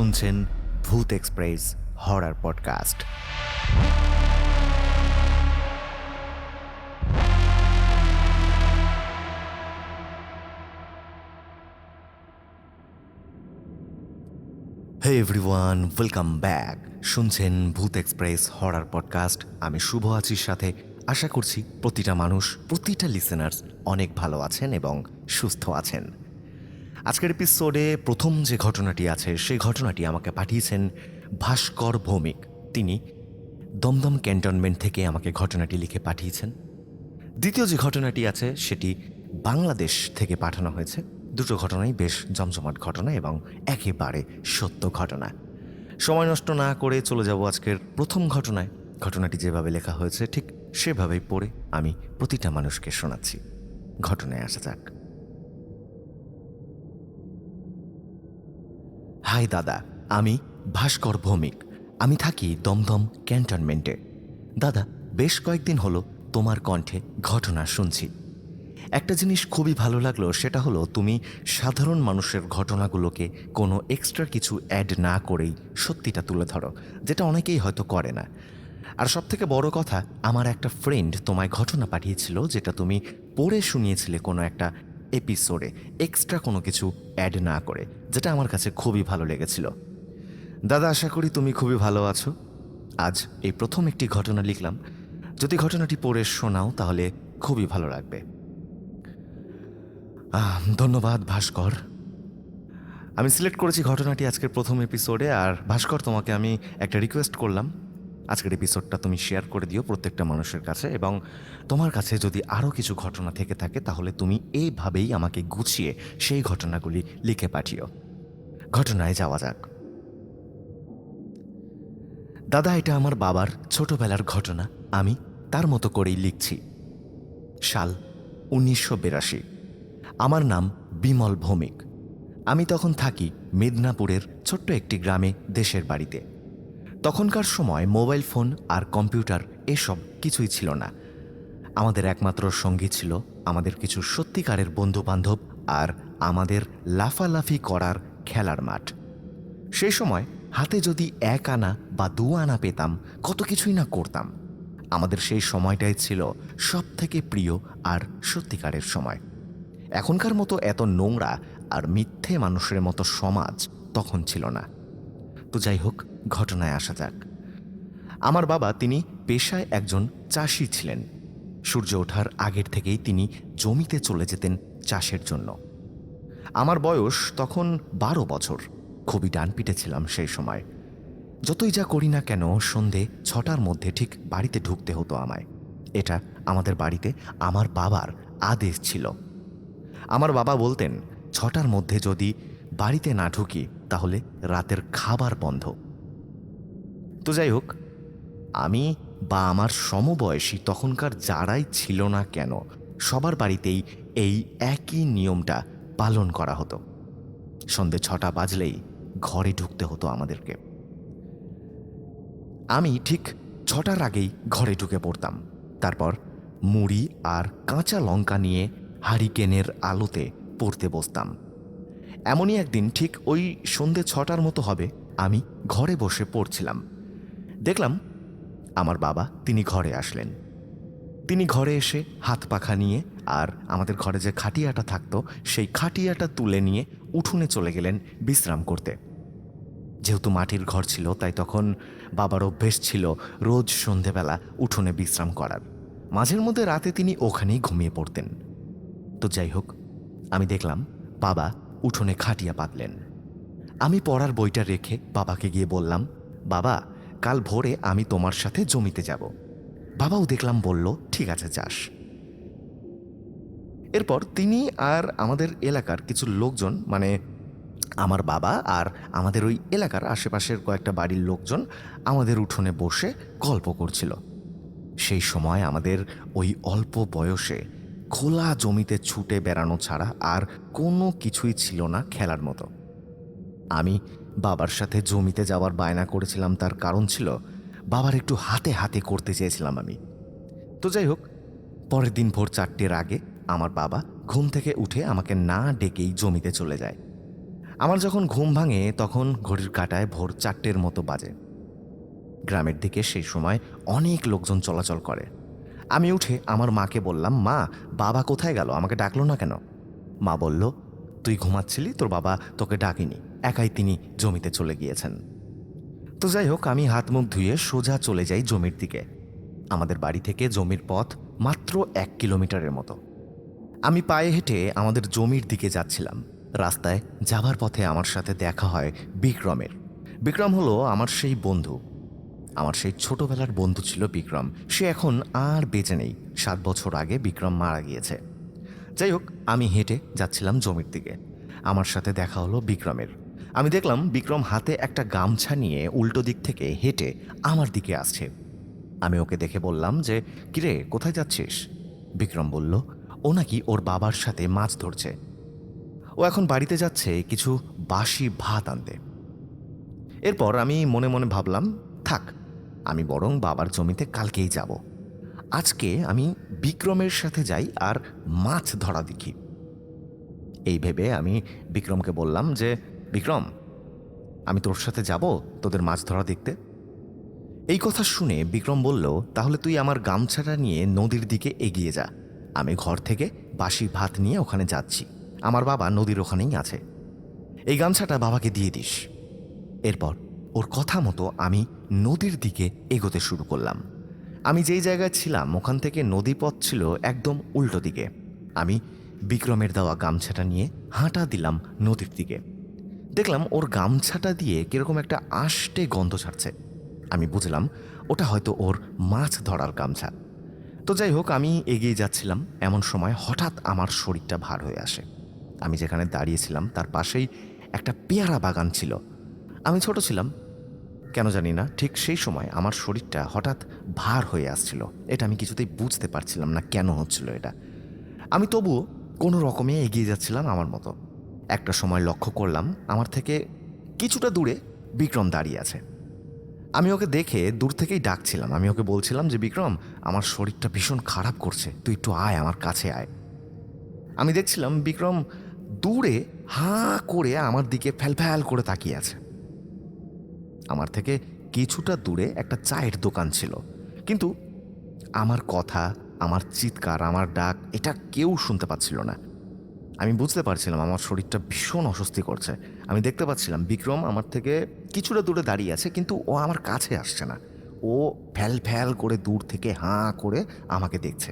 শুনছেন Bhoot express horror podcast. Hey everyone welcome back শুনছেন Bhoot express horror podcast. আমি শুভ Asir সাথে। আশা করছি প্রতিটা মানুষ, প্রতিটা লিসেনার্স অনেক ভালো আছেন এবং সুস্থ আছেন। আজকের এপিসোডে প্রথম যে ঘটনাটি আছে, সেই ঘটনাটি আমাকে পাঠিয়েছেন ভাস্কর ভৌমিক। তিনি দমদম ক্যান্টনমেন্ট থেকে আমাকে ঘটনাটি লিখে পাঠিয়েছেন। দ্বিতীয় যে ঘটনাটি আছে, সেটি বাংলাদেশ থেকে পাঠানো হয়েছে। দুটো ঘটনাই বেশ জমজমাট ঘটনা এবং একেবারে সত্য ঘটনা। সময় নষ্ট না করে চলে যাব আজকের প্রথম ঘটনায়। ঘটনাটি যেভাবে লেখা হয়েছে, ঠিক সেভাবেই পড়ে আমি প্রতিটা মানুষকে শোনাচ্ছি। ঘটনায় আসা যাক। হাই দাদা, আমি ভাস্কর ভৌমিক। আমি থাকি দমদম ক্যান্টনমেন্টে। দাদা, বেশ কয়েকদিন হলো তোমার কণ্ঠে ঘটনা শুনছি। একটা জিনিস খুবই ভালো লাগল, সেটা হলো তুমি সাধারণ মানুষের ঘটনাগুলোকে কোনো এক্সট্রা কিছু অ্যাড না করেই সত্যিটা তুলে ধরো, যেটা অনেকেই হয়তো করে না। আর সব থেকে বড় কথা, আমার একটা ফ্রেন্ড তোমায় ঘটনা পাঠিয়েছিল, যেটা তুমি পড়ে শুনিয়েছিলে কোনো একটা এপিসোডে এক্সট্রা কোনো কিছু অ্যাড না করে, যেটা আমার কাছে খুবই ভালো লেগেছিল। দাদা, আশা করি তুমি খুবই ভালো আছো। আজ এই প্রথম একটি ঘটনা লিখলাম। যদি ঘটনাটি পড়ে শোনাও, তাহলে খুবই ভালো লাগবে। ধন্যবাদ ভাস্কর। আমি সিলেক্ট করেছি ঘটনাটি আজকের প্রথম এপিসোডে আর ভাস্কর, তোমাকে আমি একটা রিকোয়েস্ট করলাম। আজকের এপিসোডটা তুমি শেয়ার করে দিও প্রত্যেকটা মানুষের কাছে এবং তোমার কাছে যদি আরও কিছু ঘটনা থেকে থাকে, তাহলে তুমি এইভাবেই আমাকে গুছিয়ে সেই ঘটনাগুলি লিখে পাঠিও। ঘটনায় যাওয়া যাক। দাদা, এটা আমার বাবার ছোটবেলার ঘটনা। আমি তার মতো করেই লিখছি। সাল উনিশশো বিরাশি। আমার নাম বিমল ভৌমিক। আমি তখন থাকি মেদিনীপুরের ছোট্ট একটি গ্রামে দেশের বাড়িতে। তখনকার সময় মোবাইল ফোন আর কম্পিউটার এসব কিছুই ছিল না। আমাদের একমাত্র সঙ্গী ছিল আমাদের কিছু সত্যিকারের বন্ধু বান্ধব আর আমাদের লাফালাফি করার খেলার মাঠ। সেই সময় হাতে যদি এক আনা বা দু আনা পেতাম, কত কিছুই না করতাম। আমাদের সেই সময়টাই ছিল সব থেকে প্রিয় আর সত্যিকারের সময়। এখনকার মতো এত নোংরা আর মিথ্যে মানুষের মতো সমাজ তখন ছিল না। তো যাই হোক, ঘটনায় আসা যাক। আমার বাবা তিনি পেশায় একজন চাষি ছিলেন। সূর্য ওঠার আগের থেকেই তিনি জমিতে চলে যেতেন চাষের জন্য। আমার বয়স তখন বারো বছর, খুবই ডানপিটে ছিলাম সেই সময়। যতই যা করি না কেন, সন্ধে ছটার মধ্যে ঠিক বাড়িতে ঢুকতে হতো আমায়। এটা আমাদের বাড়িতে আমার বাবার আদেশ ছিল। আমার বাবা বলতেন, ছটার মধ্যে যদি বাড়িতে না ঢুকি তাহলে রাতের খাবার বন্ধ। তো যাই হোক আমি বা আমার সমবয়সী তখনকার যারাই ছিল না কেন, সবার বাড়িতেই এই একই নিয়মটা পালন করা হতো। সন্ধে ছটা বাজলেই ঘরে ঢুকতে হতো আমাদেরকে। আমি ঠিক ছটার আগেই ঘরে ঢুকে পড়তাম। তারপর মুড়ি আর কাঁচা লঙ্কা নিয়ে হারিকেনের আলোতে পড়তে বসতাম। এমনই একদিন ঠিক ওই সন্ধে ছটার মতো হবে, আমি ঘরে বসে পড়ছিলাম। দেখলাম আমার বাবা তিনি ঘরে আসলেন। তিনি ঘরে এসে হাত পাখা নিয়ে আর আমাদের ঘরে যে খাটিয়াটা থাকতো, সেই খাটিয়াটা তুলে নিয়ে উঠোনে চলে গেলেন বিশ্রাম করতে। যেহেতু মাটির ঘর ছিল, তাই তখন বাবার অভ্যেস ছিল রোজ সন্ধেবেলা উঠোনে বিশ্রাম করার। মাঝের মধ্যে রাতে তিনি ওখানেই ঘুমিয়ে পড়তেন। তো যাই হোক, আমি দেখলাম বাবা উঠোনে খাটিয়া পাতলেন আমি পড়ার বইটা রেখে বাবাকে গিয়ে বললাম, বাবা, কাল ভোরে আমি তোমার সাথে জমিতে যাব। বাবাও দেখলাম বলল, ঠিক আছে, যাস। এরপর তিনি আর আমাদের এলাকার কিছু লোকজন মানে আমার বাবা আর আমাদের ওই এলাকার আশেপাশের কয়েকটা বাড়ির লোকজন আমাদের উঠোনে বসে গল্প করছিল। সেই সময় আমাদের ওই অল্প বয়সে খোলা জমিতে ছুটে বেড়ানো ছাড়া আর কোনো কিছুই ছিল না খেলার মতো। আমি বাবার সাথে জমিতে যাওয়ার বায়না করেছিলাম, তার কারণ ছিল বাবার একটু হাতে হাতে করতে চেয়েছিলাম আমি। তো যাই হোক, পরের দিন ভোর চারটের আগে আমার বাবা ঘুম থেকে উঠে আমাকে না ডেকেই জমিতে চলে যায়। আমার যখন ঘুম ভাঙে তখন ঘড়ির কাটায় ভোর চারটের মতো বাজে। গ্রামের দিকে সেই সময় অনেক লোকজন চলাচল করে। আমি উঠে আমার মাকে বললাম, মা, বাবা কোথায় গেল? আমাকে ডাকলো না কেন? মা বলল, তুই ঘুমাচ্ছিলি? তোর বাবা তোকে ডাকিনি। একাই তিনি জমিতে চলে গিয়েছেন। তো যাই হোক, আমি হাত মুখ ধুয়ে সোজা চলে যাই জমির দিকে। আমাদের বাড়ি থেকে জমির পথ মাত্র এক কিলোমিটারের মতো। আমি পায়ে হেঁটে আমাদের জমির দিকে যাচ্ছিলাম। রাস্তায় যাবার পথে আমার সাথে দেখা হয় বিক্রমের। বিক্রম হলো আমার সেই বন্ধু। আমার সেই ছোটবেলার বন্ধু ছিল বিক্রম। সে এখন আর বেঁচে নেই। সাত বছর আগে বিক্রম মারা গিয়েছে। যাই হোক, আমি হেঁটে যাচ্ছিলাম জমির দিকে। আমার সাথে দেখা হলো বিক্রমের। আমি দেখলাম বিক্রম হাতে একটা গামছা নিয়ে উল্টো দিক থেকে হেঁটে আমার দিকে আসছে। আমি ওকে দেখে বললাম যে, কিরে, কোথায় যাচ্ছিস? বিক্রম বলল, ও নাকি ওর বাবার সাথে মাছ ধরছে। ও এখন বাড়িতে যাচ্ছে কিছু বাসি ভাত আনতে। এরপর আমি মনে মনে ভাবলাম, থাক আমি বরং বাবার জমিতে কালকেই যাব। আজকে আমি বিক্রমের সাথে যাই আর মাছ ধরা দেখি। এই ভেবে আমি বিক্রমকে বললাম যে, বিক্রম, আমি তোর সাথে যাব তোদের মাছ ধরা দেখতে? এই কথা শুনে বিক্রম বলল, তাহলে তুই আমার গামছাটা নিয়ে নদীর দিকে এগিয়ে যা। আমি ঘর থেকে বাসি ভাত নিয়ে ওখানে যাচ্ছি। আমার বাবা নদীর ওখানেই আছে। এই গামছাটা বাবাকে দিয়ে দিস। এরপর ওর কথা মতো আমি নদীর দিকে এগোতে শুরু করলাম। আমি যেই জায়গায় ছিলাম, ওখান থেকে নদীপথ ছিল একদম উল্টো দিকে। আমি বিক্রমের দেওয়া গামছাটা নিয়ে হাঁটা দিলাম নদীর দিকে। দেখলাম ওর গামছাটা দিয়ে কীরকম একটা আষ্টে গন্ধ ছাড়ছে। আমি বুঝলাম ওটা হয়তো ওর মাছ ধরার গামছা। তো যাই হোক, আমি এগিয়ে যাচ্ছিলাম। এমন সময় হঠাৎ আমার শরীরটা ভার হয়ে আসে। আমি যেখানে দাঁড়িয়েছিলাম, তার পাশেই একটা পেয়ারা বাগান ছিল। আমি ছোট ছিলাম। কেন জানি না, ঠিক সেই সময় আমার শরীরটা হঠাৎ ভার হয়ে আসছিল। এটা আমি কিছুতেই বুঝতে পারছিলাম না কেন হচ্ছিল এটা। আমি তবুও কোনো রকমে এগিয়ে যাচ্ছিলাম আমার মতো। একটা সময় লক্ষ্য করলাম, আমার থেকে কিছুটা দূরে বিক্রম দাঁড়িয়ে আছে। আমি ওকে দেখে দূর থেকেই ডাকছিলাম। আমি ওকে বলছিলাম যে, বিক্রম, আমার শরীরটা ভীষণ খারাপ করছে। তুই একটু আয়, আমার কাছে আয়। আমি দেখছিলাম বিক্রম দূরে হাঁ করে আমার দিকে ফ্যাল ফ্যাল করে তাকিয়ে আছে। আমার থেকে কিছুটা দূরে একটা চায়ের দোকান ছিল। কিন্তু আমার কথা, আমার চিৎকার, আমার ডাক এটা কেউ শুনতে পাচ্ছিল না। আমি বুঝতে পারছিলাম আমার শরীরটা ভীষণ অস্বস্তি করছে আমি দেখতে পাচ্ছিলাম বিক্রম আমার থেকে কিছুটা দূরে দাঁড়িয়ে আছে, কিন্তু ও আমার কাছে আসছে না। ও ফ্যাল ফ্যাল করে দূর থেকে হাঁ করে আমাকে দেখছে।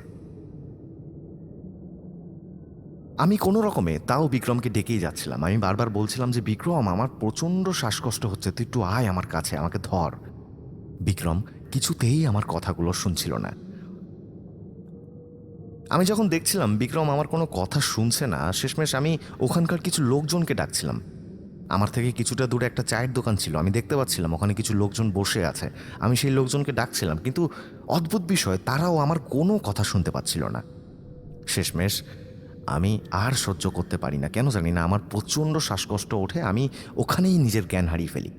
আমি কোনো রকমে তাও বিক্রমকে ডেকেই যাচ্ছিলাম। আমি বারবার বলছিলাম যে, বিক্রম, আমার প্রচণ্ড শ্বাসকষ্ট হচ্ছে, তুই একটু আয় আমার কাছে, আমাকে ধর। বিক্রম কিছুতেই আমার কথাগুলো শুনছিল না। আমি যখন দেখছিলাম বিক্রম আমার কোনো কথা শুনছে না, শেষমেশ আমি ওখানকার কিছু লোকজনকে ডাকছিলাম। আমার থেকে কিছুটা দূরে একটা চায়ের দোকান ছিল, আমি দেখতে পাচ্ছিলাম ওখানে কিছু লোকজন বসে আছে। আমি সেই লোকজনকে ডাকছিলাম, কিন্তু অদ্ভুত বিষয়, তারাও আমার কোনো কথা শুনতে পাচ্ছিল না। শেষমেশ আমি আর সহ্য করতে পারি না। কেন জানি না, আমার প্রচণ্ড শ্বাসকষ্ট ওঠে, আমি ওখানেই নিজের জ্ঞান হারিয়ে ফেলি।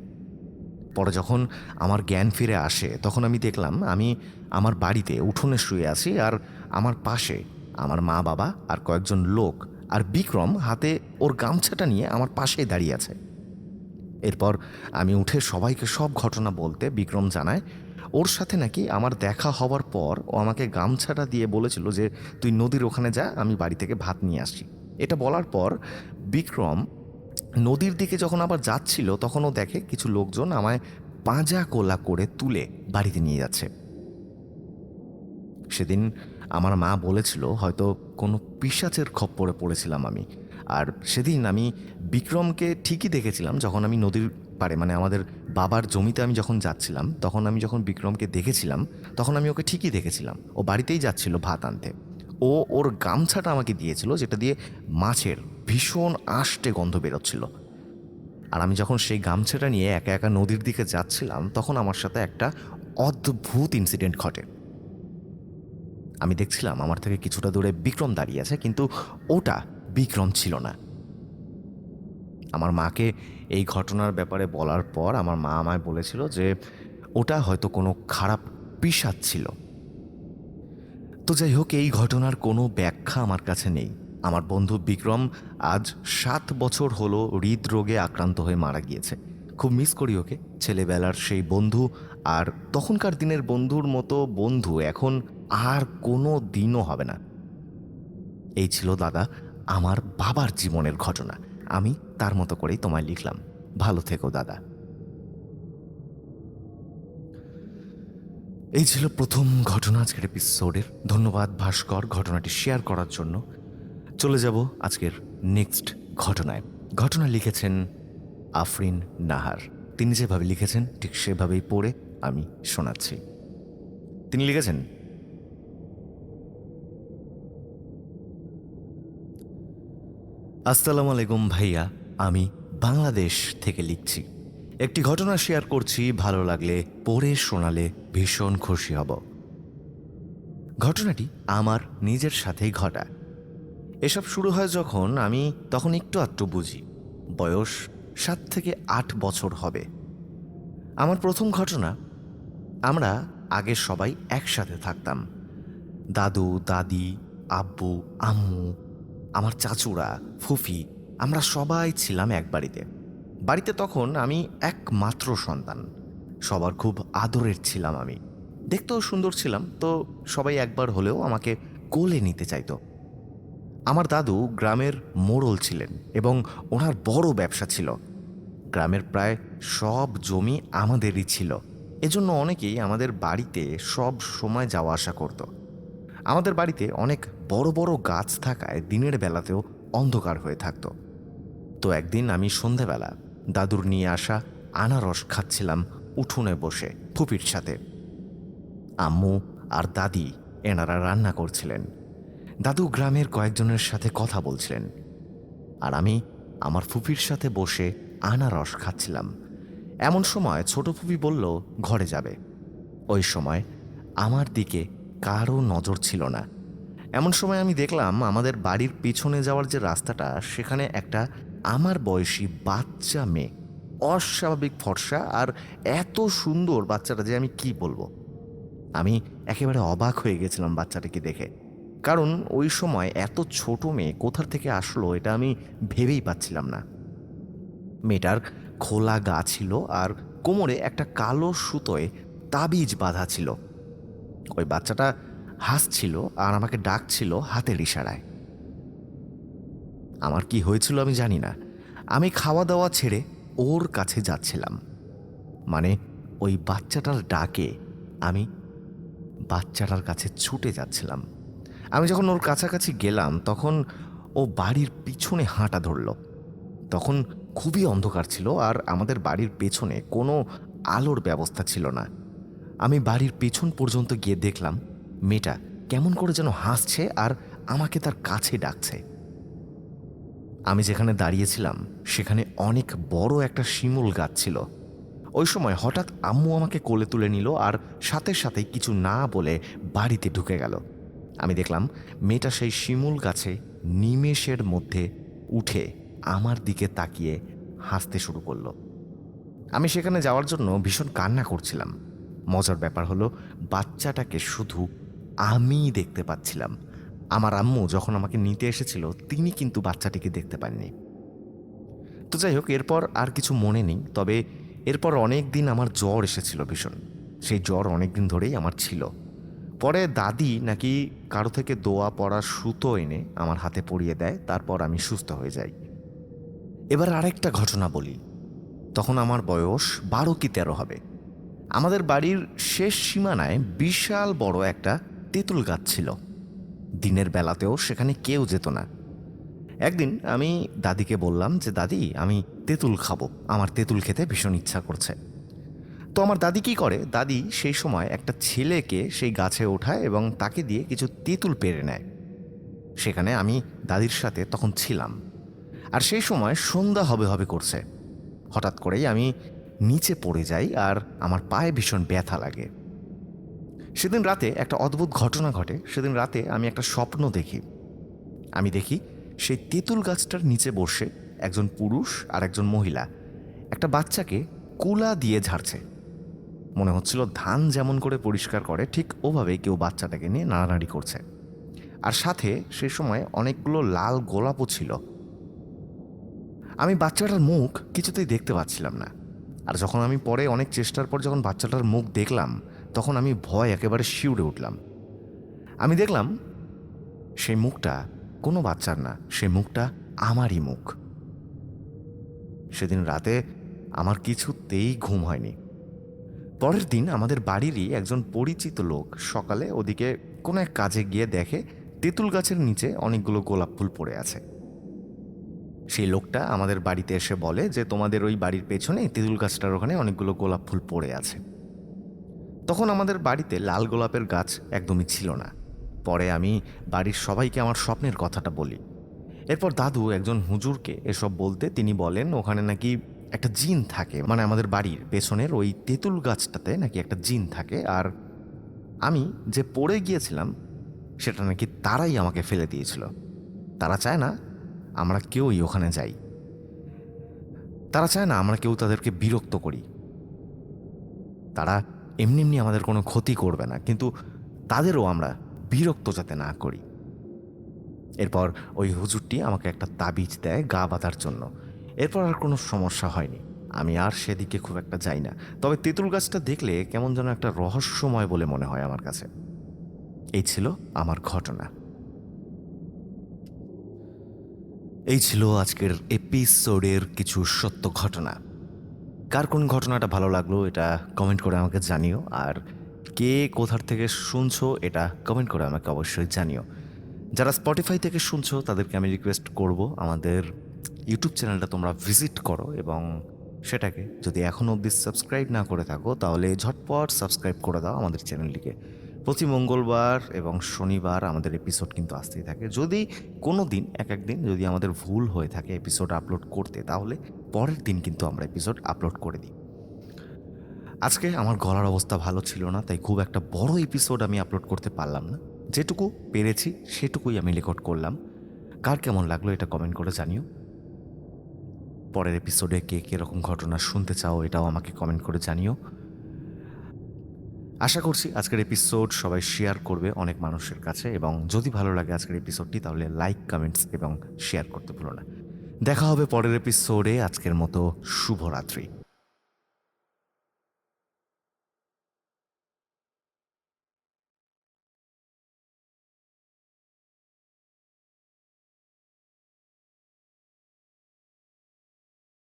পরে যখন আমার জ্ঞান ফিরে আসে, তখন আমি দেখলাম, আমি আমার বাড়িতে উঠোনে শুয়ে আছি আর আমার পাশে আমার মা বাবা আর কয়েকজন লোক আর বিক্রম হাতে ওর গামছাটা নিয়ে আমার পাশেই দাঁড়িয়ে আছে। এরপর আমি উঠে সবাইকে সব ঘটনা বলতে বিক্রম জানায় ওর সাথে নাকি আমার দেখা হওয়ার পর ও আমাকে গামছাটা দিয়ে বলেছিল যে, তুই নদীর ওখানে যা, আমি বাড়ি থেকে ভাত নিয়ে আসছি। এটা বলার পর বিক্রম নদীর দিকে যখন আবার যাচ্ছিল, তখন ও দেখে কিছু লোকজন আমায় পাঁজা কোলা করে তুলে বাড়িতে নিয়ে যাচ্ছে। সেদিন আমার মা বলেছিল, হয়তো কোনো পিসাচের খপ্পরে পড়েছিলাম আমি। আর সেদিন আমি বিক্রমকে ঠিকই দেখেছিলাম যখন আমি নদীর পাড়ে মানে আমাদের বাবার জমিতে আমি যখন যাচ্ছিলাম, তখন আমি যখন বিক্রমকে দেখেছিলাম, তখন আমি ওকে ঠিকই দেখেছিলাম। ও বাড়িতেই যাচ্ছিল ভাত আনতে। ও ওর গামছাটা আমাকে দিয়েছিল, যেটা দিয়ে মাছের ভীষণ আষ্টে গন্ধ বেরোচ্ছিল। আর আমি যখন সেই গামছাটা নিয়ে একা একা নদীর দিকে যাচ্ছিলাম, তখন আমার সাথে একটা অদ্ভুত ইনসিডেন্ট ঘটে। আমি দেখছিলাম আমার থেকে কিছুটা দূরে বিক্রম দাঁড়িয়ে আছে, কিন্তু ওটা বিক্রম ছিল না। আমার মাকে এই ঘটনার ব্যাপারে বলার পর আমার মা আমায় বলেছিল যে ওটা হয়তো কোনো খারাপ পিসাদ ছিল। তো যাই হোক, এই ঘটনার কোনো ব্যাখ্যা আমার কাছে নেই। আমার বন্ধু বিক্রম আজ সাত বছর হলো হৃদরোগে আক্রান্ত হয়ে মারা গিয়েছে। খুব মিস করি ওকে। ছেলেবেলার সেই বন্ধু আর তখনকার দিনের বন্ধুর মতো বন্ধু এখন আর কোনো দিনও হবে না। এই ছিল দাদা, আমার বাবার জীবনের ঘটনা। আমি তার মতো করেই তোমায় লিখলাম। ভালো থেকো, দাদা। এই ছিল প্রথম ঘটনা আজকের এপিসোডের ধন্যবাদ ভাস্কর ঘটনাটি শেয়ার করার জন্য। চলে যাব আজকের নেক্সট ঘটনায়। ঘটনা লিখেছেন আফরিন নাহার। তিনি যেভাবে লিখেছেন, ঠিক সেভাবেই পড়ে আমি শোনাচ্ছি। তিনি লিখেছেন আসসালামু আলাইকুম ভাইয়া, আমি বাংলাদেশ থেকে লিখছি। একটি ঘটনা শেয়ার করছি, ভালো লাগলে পড়ে শোনালে ভীষণ খুশি হব। ঘটনাটি আমার নিজের সাথেই ঘটা এসব শুরু হয় যখন আমি তখন একটু আধটু বুঝি। বয়স সাত থেকে আট বছর হবে। আমার প্রথম ঘটনা, আমরা আগে সবাই একসাথে থাকতাম। দাদু, দাদি, আব্বু, আম্মু আমার চাচুরা, ফুফি, আমরা সবাই ছিলাম এক বাড়িতে। বাড়িতে তখন আমি একমাত্র সন্তান। সবার খুব আদরের ছিলাম আমি। দেখতেও সুন্দর ছিলাম, তো সবাই একবার হলেও আমাকে কোলে নিতে চাইতো। আমার দাদু গ্রামের মোড়ল ছিলেন এবং ওনার বড় ব্যবসা ছিল। গ্রামের প্রায় সব জমি আমাদেরই ছিল। এজন্য অনেকেই আমাদের বাড়িতে সব সময় যাওয়া আসা করত। আমাদের বাড়িতে অনেক বড় বড় গাছ থাকায় দিনের বেলাতেও অন্ধকার হয়ে থাকত। তো একদিন আমি সন্ধেবেলা দাদুর নিয়ে আসা আনারস খাচ্ছিলাম উঠোনে বসে ফুপির সাথে। আম্মু আর দাদি এনারা রান্না করছিলেন। দাদু গ্রামের কয়েকজনের সাথে কথা বলছিলেন। আর আমি আমার ফুপির সাথে বসে আনারস খাচ্ছিলাম। এমন সময় ছোট ফুপি বলল, ঘরে যাবে। ওই সময় আমার দিকে কারও নজর ছিল না। এমন সময় আমি দেখলাম আমাদের বাড়ির পিছনে যাওয়ার যে রাস্তাটা, সেখানে একটা আমার বয়সী বাচ্চা মেয়ে। অস্বাভাবিক ফর্সা আর এত সুন্দর বাচ্চাটা যে আমি কি বলব? আমি একেবারে অবাক হয়ে গেছিলাম বাচ্চাটাকে দেখে। কারণ ওই সময় এত ছোট মেয়ে কোথার থেকে আসলো এটা আমি ভেবেই পাচ্ছিলাম না। মেয়েটার খোলা গা ছিল আর কোমরে একটা কালো সুতোয় তাবিজ বাঁধা ছিল। ওই বাচ্চাটা হাসছিল আর আমাকে ডাকছিল হাতের ইশারায়। আমার কি হয়েছিল আমি জানি না। আমি খাওয়া দাওয়া ছেড়ে ওর কাছে যাচ্ছিলাম। মানে ওই বাচ্চাটার ডাকে আমি বাচ্চাটার কাছে ছুটে যাচ্ছিলাম। আমি যখন ওর কাছাকাছি গেলাম তখন ও বাড়ির পিছনে হাঁটা ধরল। তখন খুবই অন্ধকার ছিল আর আমাদের বাড়ির পেছনে কোনো আলোর ব্যবস্থা ছিল না। আমি বাড়ির পেছন পর্যন্ত গিয়ে দেখলাম, মেয়েটা কেমন করে যেন হাসছে আর আমাকে তার কাছে ডাকছে। আমি যেখানে দাঁড়িয়েছিলাম, সেখানে অনেক বড় একটা শিমুল গাছ ছিল। ওই সময় হঠাৎ আম্মু আমাকে কোলে তুলে নিল আর সাথে সাথে কিছু না বলে বাড়িতে ঢুকে গেল। আমি দেখলাম, মেয়েটা সেই শিমুল গাছে নিমেষের মধ্যে উঠে আমার দিকে তাকিয়ে হাসতে শুরু করল। আমি সেখানে যাওয়ার জন্য ভীষণ কান্না করছিলাম। মজার ব্যাপার হলো, বাচ্চাটাকে শুধু আমিই দেখতে পাচ্ছিলাম। আমার আম্মু যখন আমাকে নিতে এসেছিল, তিনি কিন্তু বাচ্চাটিকে দেখতে পাননি। তো যাই হোক, এরপর আর কিছু মনে নেই, তবে এরপর অনেক দিন আমার জ্বর এসেছিল ভীষণ। সেই জ্বর অনেক দিন ধরেই আমার ছিল। পরে দাদি নাকি কারও থেকে দোয়া পড়ার সুতো এনে আমার হাতে পরিয়ে দেয়, তারপর আমি সুস্থ হয়ে যাই। এবার আরেকটা ঘটনা বলি। তখন আমার বয়স বারো কি তেরো হবে। আমাদের বাড়ির শেষ সীমানায় বিশাল বড় একটা তেঁতুল গাছ ছিল। দিনের বেলাতেও সেখানে কেউ যেত না। একদিন আমি দাদিকে বললাম যে, দাদি, আমি তেঁতুল খাব। আমার তেঁতুল খেতে ভীষণ ইচ্ছা করছে। তো আমার দাদি কি করে? দাদি সেই সময় একটা ছেলেকে সেই গাছে ওঠায় এবং তাকে দিয়ে কিছু তেঁতুল পেরে নেয়। সেখানে আমি দাদির সাথে তখন ছিলাম। আর সেই সময় সন্ধ্যা হবে হবে করছে। হঠাৎ করেই আমি নিচে পড়ে যাই আর আমার পায়ে ভীষণ ব্যথা লাগে। সেদিন রাতে একটা অদ্ভুত ঘটনা ঘটে। সেদিন রাতে আমি একটা স্বপ্ন দেখি। আমি দেখি সেই তেঁতুল গাছটার নিচে বসে একজন পুরুষ আর একজন মহিলা। একটা বাচ্চাকে কুলা দিয়ে ঝাড়ছে। মনে হচ্ছিল ধান যেমন করে পরিষ্কার করে, ঠিক ওভাবে কেউ বাচ্চাটাকে নিয়ে নাড়ানাড়ি করছে। আর সাথে সে সময় অনেকগুলো লাল গোলাপও ছিল। আমি বাচ্চাটার মুখ কিছুতেই দেখতে পাচ্ছিলাম না। আর যখন আমি পরে অনেক চেষ্টার পর যখন বাচ্চাটার মুখ দেখলাম, তখন আমি ভয় একেবারে শিউরে উঠলাম। আমি দেখলাম, সেই মুখটা কোনো বাচ্চার না, সেই মুখটা আমারই মুখ। সেদিন রাতে আমার কিছুতেই ঘুম হয়নি। পরের দিন আমাদের বাড়িরই একজন পরিচিত লোক সকালে ওদিকে কোনো এক কাজে গিয়ে দেখে তেঁতুল গাছের নিচে অনেকগুলো গোলাপ ফুল পড়ে আছে। সেই লোকটা আমাদের বাড়িতে এসে বলে যে, তোমাদের ওই বাড়ির পেছনে তেঁতুল গাছটার ওখানে অনেকগুলো গোলাপ ফুল পড়ে আছে। তখন আমাদের বাড়িতে লাল গোলাপের গাছ একদমই ছিল না। পরে আমি বাড়ির সবাইকে আমার স্বপ্নের কথাটা বলি। এরপর দাদু একজন হুজুরকে এসব বলতে তিনি বলেন, ওখানে নাকি একটা জিন থাকে। মানে আমাদের বাড়ির পেছনের ওই তেঁতুল গাছটাতে নাকি একটা জিন থাকে। আর আমি যে পড়ে গিয়েছিলাম, সেটা নাকি তারাই আমাকে ফেলে দিয়েছিল। তারা চায় না আমরা কেউই ওখানে যাই। তারা চায় না আমরা কেউ তাদেরকে বিরক্ত করি। তারা এমনি এমনি আমাদের কোনো ক্ষতি করবে না, কিন্তু তাদেরও আমরা বিরক্ত যাতে না করি। এরপর ওই হুজুরটি আমাকে একটা তাবিজ দেয় গা বাঁধার জন্য। এরপর আর কোনো সমস্যা হয়নি। আমি আর সেদিকে খুব একটা যাই না। তবে তেঁতুল গাছটা দেখলে কেমন যেন একটা রহস্যময় বলে মনে হয় আমার কাছে। এই ছিল আমার ঘটনা। এই ছিল আজকের এপিসোডের কিছু সত্য ঘটনা। কার কোন ঘটনাটা ভালো লাগল এটা কমেন্ট করে আমাকে জানিও, আর কে কোথার থেকে শুনছো এটা কমেন্ট করে আমাকে অবশ্যই জানিও। যারা স্পটিফাই থেকে শুনছো তাদেরকে আমি রিকোয়েস্ট করব আমাদের ইউটিউব চ্যানেলটা তোমরা ভিজিট করো এবং সেটাকে যদি এখনও অবধি সাবস্ক্রাইব না করে থাকো তাহলে ঝটপট সাবস্ক্রাইব করে দাও আমাদের চ্যানেলটিকে প্রতি মঙ্গলবার এবং শনিবার আমাদের এপিসোড কিন্তু আসতেই থাকে। যদি কোনো দিন, এক এক দিন যদি আমাদের ভুল হয়ে থাকে এপিসোড আপলোড করতে, তাহলে পরের দিন কিন্তু আমরা এপিসোড আপলোড করে দিই। আজকে আমার গলার অবস্থা ভালো ছিল না, তাই খুব একটা বড় এপিসোড আমি আপলোড করতে পারলাম না। যেটুকু পেরেছি, সেটুকুই আমি রেকর্ড করলাম। কার কেমন লাগল এটা কমেন্ট করে জানিও। পরের এপিসোডে কে কীরকম ঘটনা শুনতে চাও, এটাও আমাকে কমেন্ট করে জানিও। আশা করছি আজকের এপিসোড সবাই শেয়ার করবে অনেক মানুষের কাছে এবং যদি ভালো লাগে আজকের এপিসোডটি তাহলে লাইক কমেন্টস এবং শেয়ার করতে ভুলো না। দেখা হবে পরের এপিসোডে আজকের মতো শুভরাত্রি।